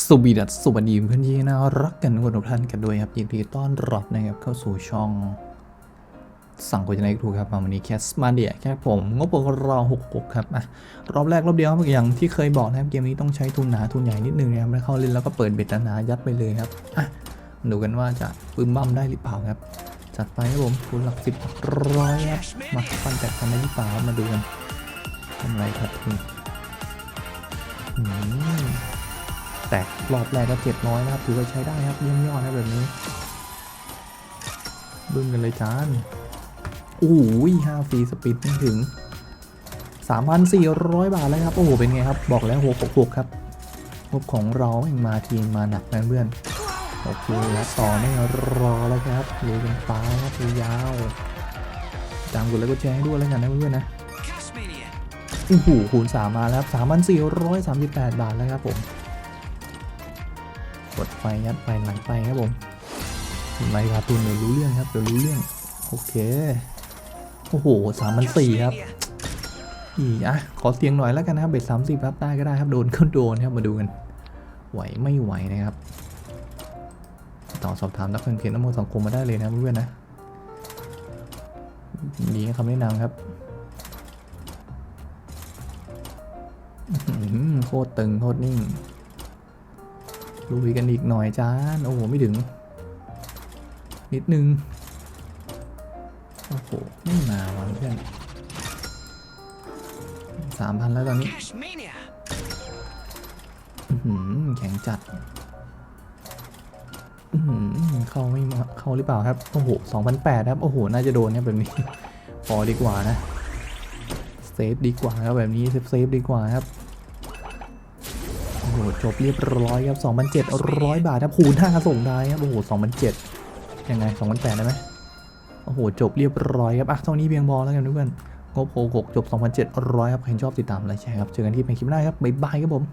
สวีดัสสวัสดีเพื่อนที่น่ารักกันทุกท่านกันด้วยครับยินดีต้อนรับนะครับเข้าสู่ช่อง สั่งโฆษณาถูกครับมาวันนี้แคสมาเดียแค่ผมงบของเราหกหกครับอะรอบแรกรอบเดียวอย่างที่เคยบอกนะครับเกมนี้ต้องใช้ทุนหนาทุนใหญ่นิดนึงนะครับแล้วเข้าเล่นแล้วก็เปิดเบ็ดหนายัดไปเลยครับอะดูกันว่าจะปึ้มบั้มได้หรือเปล่าครับ จัดไปครับผมทุนหลักสิบร้อยครับมาฟันแตกทำได้หรือเปล่ามาดูกันทำไรครับนี่อืม แตกรอบแรกก็เจ็ดร้อยนะครับถือว่าใช้ได้ครับเยี่ยมยอดนะแบบนี้บึ้มกันเลยจานโอ้ยห้าฟรีสปีดไม่ถึง 3,400 บาทแล้วครับ โอ้โห เป็นไงครับ บอกแล้วหัวหกครับงบของเราเองมาทีมมาหนักนะเพื่อน โอเคแล้วต่อไม่รอแล้วครับเลุยกันไปครับยาวตามกดแล้วก็แชร์ให้ด้วยแล้วกันนะเพื่อนนะโอ้โหคูณ3มาแล้วครับ3,438บาทแล้วครับผม กดไปยัดไปไหลังไปครับผมไลครับตุนเดี๋ยวรู้เรื่องครับเดี๋ยวรู้เรื่อง โอเค โอ้โหสามพันสี่ครับอีอะขอเสียงหน่อยแล้วกันนะครับเบ็ดสามสิบครับได้ก็ได้ครับโดนก็โดนครับมาดูกัน ไหวไม่ไหวนะครับต่อสอบถามนักเรียนเพจน้ำมันสังคมมาได้เลยนะเพื่อนนะดีคำแนะนำครับโคตรตึงโคตรนิ่ง ลุยกันอีกหน่อยจ้านโอ้โห ไม่ถึง นิดนึง โอ้โห ไม่มาว่ะเพื่อนสามพันแล้วตอนนี้ Cashmania. อื้อหือแข็งจัดอื้อหือเข้าไม่มาเข้าหรือเปล่าครับ โอ้โหสองพันแปดครับ โอ้โห น่าจะโดนครับแบบนี้พอดีกว่านะ เซฟดีกว่าครับแบบนี้เซฟเซฟดีกว่าครับ โหจบเรียบร้อยครับ2,700 บาทนะคูณ5ส่งได้ครับโอ้โห2,700ยังไง2,800ได้ไหมโอ้โหจบเรียบร้อยครับอะเท่านี้เพียงพอแล้วกันทุกคนงบโหกจบ 2,700 ครับใครชอบติดตามและแชร์ครับ เจอกันที่เป็นคลิปหน้าครับ บ๊ายบายครับผม